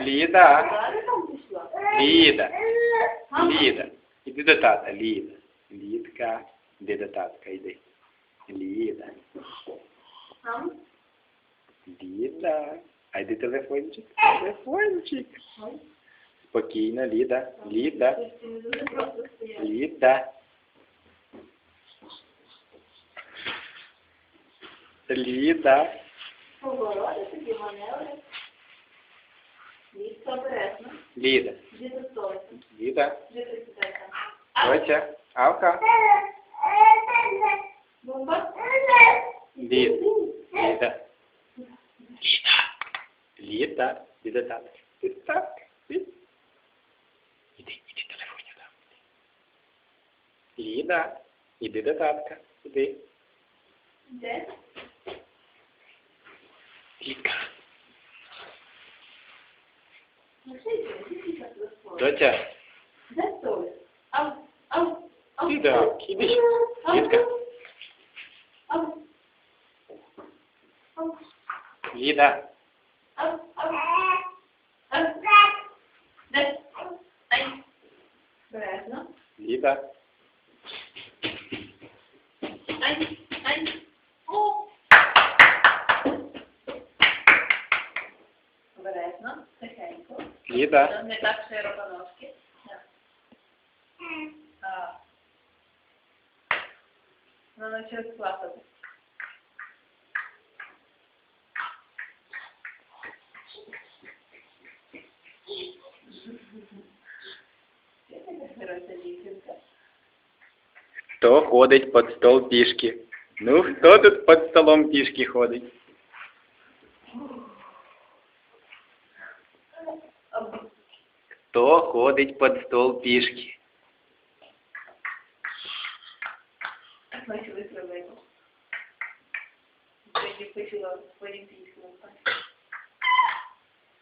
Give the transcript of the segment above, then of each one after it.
Lida. Lida. Lida. E de lida. Lidka, de datata, caide. Lida. Ham. Lida. Aí de telefone, tica. Telefone, tica. Pouquinho, lida. Lida. Lida. Lida. Ліда. Ліда. Ти не дуже просто стояти. Ліда. Ліда. Повороти, такі маневри. Ліска обережно. Ліда. Де до столику. Ліда. Де присідай там. Доця. Авка. Бомба. Ліда. Ліда. Ліда. Ліда. Ліда так. Ліда так. Іди, іди телефоні там. Ліда. Іди до татка. Іди. Де? Лідка. Ну, що йде? Іди зараз до столику. Обережно, тихенько. Ліда. Не так широко ножки. Так. А. Ну, навчилась плакати. Я така хороша дівчинка. Хто ходить під стол пішки? Ну, хто тут під столом пішки ходить? Хто ходить під стол пішки? Значить, виправимо. Тоді почула по олімпійському.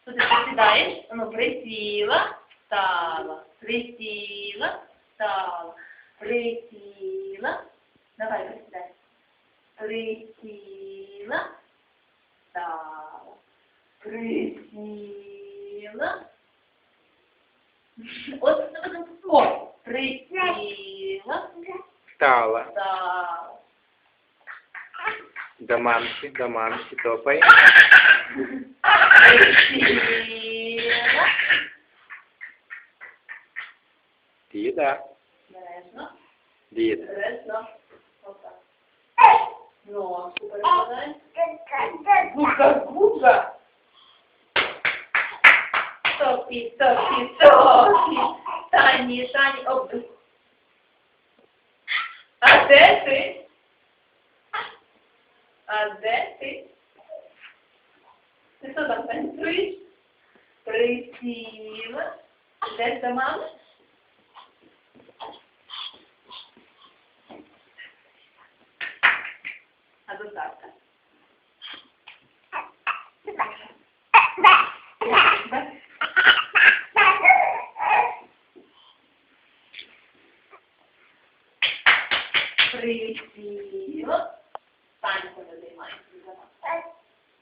Що ти присідаєш? Ну, присіла, встала, присіла, встала, присіла. Давай, присідай. Присіла, встала, присіла. От, о, присіла, Встала. встала. До мамки, до мамки, топай. Присіла. Ліда. Бережно. Ліда. Бережно. Отак. Ножку перекладай. Губка, губка. Стопі, стопі, стопі. Тані, тані, оп. А де ти? А де ти? Ти що там танцюєш? Присіла. Йдеш до мами? А до татка? Присіла. Паньку не займається.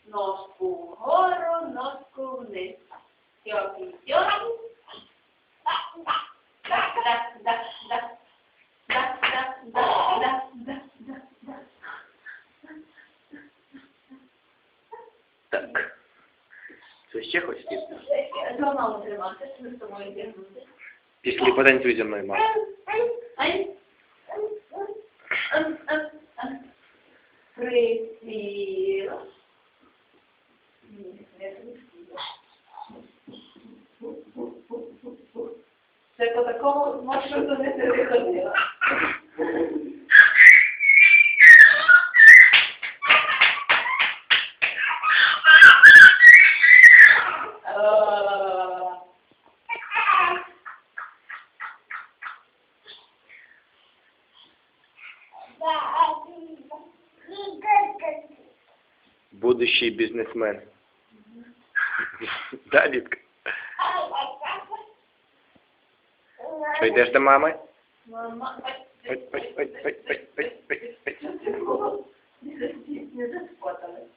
Ножку вгору, ножку вниз. Тьопі, тьопі. Да, да, да, да. Да, да, да, да, да, да, да. Так. Що ще хочете? Два маму тримати, ми з тобою тягнути. Пішли потанцюй зі мною, мама. Присіла. Ні, не присіла. Це по такому маршруту не переходила. Будущий бізнесмен. Да, Лідка? Що, йдеш до мами? Мама, ой, Ой, ой, ой, ой, ой, ой, ой, ой. Не заспокойся.